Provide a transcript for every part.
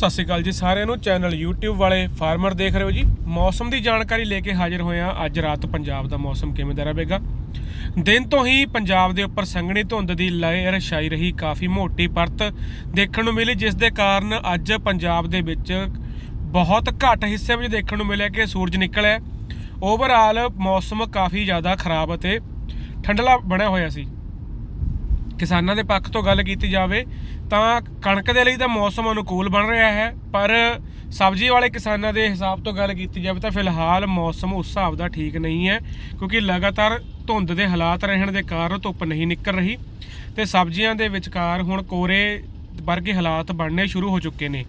ਸਤਿ ਸ਼੍ਰੀ ਅਕਾਲ ਜੀ ਸਾਰਿਆਂ ਨੂੰ। ਚੈਨਲ YouTube ਵਾਲੇ ਫਾਰਮਰ ਦੇਖ ਰਹੇ ਹੋ ਜੀ। ਮੌਸਮ ਦੀ ਜਾਣਕਾਰੀ ਲੈ ਕੇ ਹਾਜ਼ਰ ਹੋਏ ਹਾਂ। ਅੱਜ ਰਾਤ ਪੰਜਾਬ ਦਾ ਮੌਸਮ ਕਿਵੇਂ ਦਾ ਰਹੇਗਾ? ਦਿਨ ਤੋਂ ਹੀ ਪੰਜਾਬ ਦੇ ਉੱਪਰ ਸੰਘਣੀ ਧੁੰਦ ਦੀ ਲਹਿਰ ਛਾਈ ਰਹੀ। ਕਾਫੀ ਮੋਟੀ ਪਰਤ ਦੇਖਣ ਨੂੰ ਮਿਲੀ, ਜਿਸ ਦੇ ਕਾਰਨ ਅੱਜ ਪੰਜਾਬ ਦੇ ਵਿੱਚ ਬਹੁਤ ਘੱਟ ਹਿੱਸੇ ਵਿੱਚ ਦੇਖਣ ਨੂੰ ਮਿਲਿਆ ਕਿ ਸੂਰਜ ਨਿਕਲਿਆ। ਓਵਰਆਲ ਮੌਸਮ ਕਾਫੀ ਜ਼ਿਆਦਾ ਖਰਾਬ ਅਤੇ ਠੰਡਲਾ ਬਣਿਆ ਹੋਇਆ ਸੀ। ਕਿਸਾਨਾਂ ਦੇ ਪੱਖ ਤੋਂ ਗੱਲ ਕੀਤੀ ਜਾਵੇ ਤਾਂ ਕਣਕ ਦੇ ਲਈ ਤਾਂ ਮੌਸਮ ਅਨੁਕੂਲ ਬਣ ਰਿਹਾ ਹੈ, ਪਰ ਸਬਜ਼ੀ ਵਾਲੇ ਕਿਸਾਨਾਂ ਦੇ ਹਿਸਾਬ ਤੋਂ ਗੱਲ ਕੀਤੀ ਜਾਵੇ ਤਾਂ ਫਿਲਹਾਲ ਮੌਸਮ ਉਸ ਹਿਸਾਬ ਦਾ ਠੀਕ ਨਹੀਂ ਹੈ, ਕਿਉਂਕਿ ਲਗਾਤਾਰ ਧੁੰਦ ਦੇ ਹਾਲਾਤ ਰਹਿਣ ਦੇ ਕਾਰਨ ਧੁੱਪ ਨਹੀਂ ਨਿਕਲ ਰਹੀ ਤੇ ਸਬਜ਼ੀਆਂ ਦੇ ਵਿਚਕਾਰ ਹੁਣ ਕੋਰੇ ਵਰਗੇ ਹਾਲਾਤ ਬਣਨੇ ਸ਼ੁਰੂ ਹੋ ਚੁੱਕੇ ਨੇ।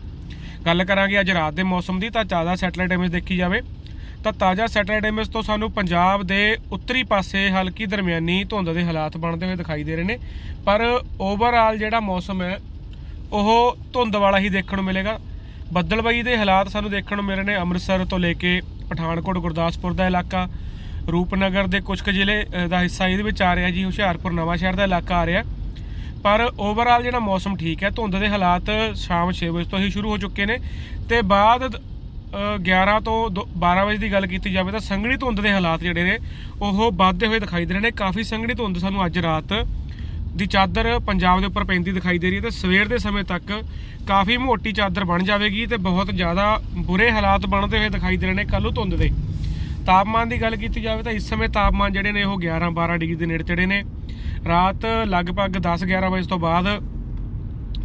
ਗੱਲ ਕਰਾਂਗੇ ਅੱਜ ਰਾਤ ਦੇ ਮੌਸਮ ਦੀ ਤਾਂ ਜ਼ਿਆਦਾ ਸੈਟਲਾਈਟ ਇਮੇਜ ਦੇਖੀ ਜਾਵੇ। ਤਾਂ ਤਾਜ਼ਾ ਸੈਟਲਾਈਟ ਇਮੇਜ ਤੋਂ ਸਾਨੂੰ ਪੰਜਾਬ ਦੇ ਉੱਤਰੀ ਪਾਸੇ ਹਲਕੀ ਦਰਮਿਆਨੀ ਧੁੰਦ ਦੇ ਹਾਲਾਤ ਬਣਦੇ ਹੋਏ ਦਿਖਾਈ ਦੇ ਰਹੇ ਨੇ। ਪਰ ਓਵਰਆਲ ਜਿਹੜਾ ਮੌਸਮ ਹੈ, ਉਹ ਧੁੰਦ ਵਾਲਾ ਹੀ ਦੇਖਣ ਨੂੰ ਮਿਲੇਗਾ। ਬੱਦਲਬਾਈ ਦੇ ਹਾਲਾਤ ਸਾਨੂੰ ਦੇਖਣ ਨੂੰ ਮਿਲ ਰਹੇ ਨੇ ਅੰਮ੍ਰਿਤਸਰ ਤੋਂ ਲੈ ਕੇ ਪਠਾਨਕੋਟ, ਗੁਰਦਾਸਪੁਰ ਦਾ ਇਲਾਕਾ, ਰੂਪਨਗਰ ਦੇ ਕੁਝ ਕੁ ਜ਼ਿਲ੍ਹੇ ਦਾ ਹਿੱਸਾ ਇਹਦੇ ਵਿੱਚ ਆ ਰਿਹਾ ਜੀ, ਹੁਸ਼ਿਆਰਪੁਰ ਨਵਾਂ ਸ਼ਹਿਰ ਦਾ ਇਲਾਕਾ ਆ ਰਿਹਾ। ਪਰ ਓਵਰਆਲ ਜਿਹੜਾ ਮੌਸਮ ਠੀਕ ਹੈ, ਧੁੰਦ ਦੇ ਹਾਲਾਤ ਸ਼ਾਮ 6 ਵਜੇ ਤੋਂ ਹੀ ਸ਼ੁਰੂ ਹੋ ਚੁੱਕੇ ਨੇ ਤੇ ਬਾਅਦ 11 ਤੋਂ ਦੋ- 12 ਵਜੇ ਦੀ ਗੱਲ ਕੀਤੀ ਜਾਵੇ ਤਾਂ ਸੰਘਣੀ ਧੁੰਦ ਦੇ ਹਾਲਾਤ ਜਿਹੜੇ ਨੇ, ਉਹ ਵੱਧਦੇ ਹੋਏ ਦਿਖਾਈ ਦੇ ਰਹੇ ਨੇ। ਕਾਫੀ ਸੰਘਣੀ ਧੁੰਦ ਸਾਨੂੰ ਅੱਜ ਰਾਤ ਦੀ ਚਾਦਰ ਪੰਜਾਬ ਦੇ ਉੱਪਰ ਪੈਂਦੀ ਦਿਖਾਈ ਦੇ ਰਹੀ ਹੈ ਤੇ ਸਵੇਰ ਦੇ ਸਮੇਂ ਤੱਕ ਕਾਫੀ ਮੋਟੀ ਚਾਦਰ ਬਣ ਜਾਵੇਗੀ ਤੇ ਬਹੁਤ ਜ਼ਿਆਦਾ ਬੁਰੇ ਹਾਲਾਤ ਬਣਦੇ ਹੋਏ ਦਿਖਾਈ ਦੇ ਰਹੇ ਨੇ ਕੱਲ੍ਹ ਧੁੰਦ ਦੇ। ਤਾਪਮਾਨ ਦੀ ਗੱਲ ਕੀਤੀ ਜਾਵੇ ਤਾਂ ਇਸ ਸਮੇਂ ਤਾਪਮਾਨ ਜਿਹੜੇ ਨੇ ਉਹ 11 12 ਡਿਗਰੀ ਦੇ ਨੇੜੇ ਤੇੜੇ ਨੇ। ਰਾਤ ਲਗਭਗ 10 11 ਵਜੇ ਤੋਂ ਬਾਅਦ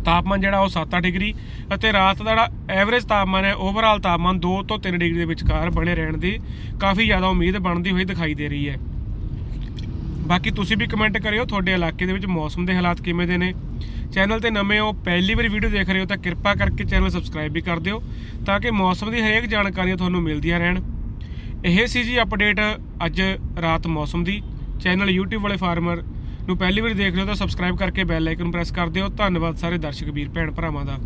ਤਾਪਮਾਨ ਜਿਹੜਾ ਉਹ 7 ਡਿਗਰੀ ਅਤੇ ਰਾਤ ਦਾ ਜਿਹੜਾ ਐਵਰੇਜ ਤਾਪਮਾਨ ਹੈ ਓਵਰਆਲ ਤਾਪਮਾਨ 2 ਤੋਂ 3 ਡਿਗਰੀ ਦੇ ਵਿਚਕਾਰ ਬਣੇ ਰਹਿਣ ਦੀ ਕਾਫੀ ਜ਼ਿਆਦਾ ਉਮੀਦ ਬਣਦੀ ਹੋਈ ਦਿਖਾਈ ਦੇ ਰਹੀ ਹੈ। ਬਾਕੀ ਤੁਸੀਂ ਵੀ ਕਮੈਂਟ ਕਰਿਓ, ਤੁਹਾਡੇ ਇਲਾਕੇ ਦੇ ਵਿੱਚ ਮੌਸਮ ਦੇ ਹਾਲਾਤ ਕਿਵੇਂ ਦੇ ਨੇ। ਚੈਨਲ ਤੇ ਨਵੇਂ ਹੋ, ਪਹਿਲੀ ਵਾਰੀ ਵੀਡੀਓ ਦੇਖ ਰਹੇ ਹੋ ਤਾਂ ਕਿਰਪਾ ਕਰਕੇ ਚੈਨਲ ਸਬਸਕ੍ਰਾਈਬ ਵੀ ਕਰ ਦਿਓ ਤਾਂ ਕਿ ਮੌਸਮ ਦੀ ਹਰੇਕ ਜਾਣਕਾਰੀਆਂ ਤੁਹਾਨੂੰ ਮਿਲਦੀਆਂ ਰਹਿਣ। ਇਹ ਸੀ ਜੀ ਅਪਡੇਟ ਅੱਜ ਰਾਤ ਮੌਸਮ ਦੀ। ਚੈਨਲ YouTube ਵਾਲੇ ਫਾਰਮਰ ਨੂੰ ਪਹਿਲੀ ਵਾਰੀ ਦੇਖ ਰਹੇ ਹੋ ਤਾਂ ਸਬਸਕ੍ਰਾਈਬ ਕਰਕੇ ਬੈਲ ਆਈਕਨ ਪ੍ਰੈਸ ਕਰ ਦਿਓ। ਧੰਨਵਾਦ ਸਾਰੇ ਦਰਸ਼ਕ ਵੀਰ, ਭੈਣ ਭਰਾਵਾਂ ਦਾ।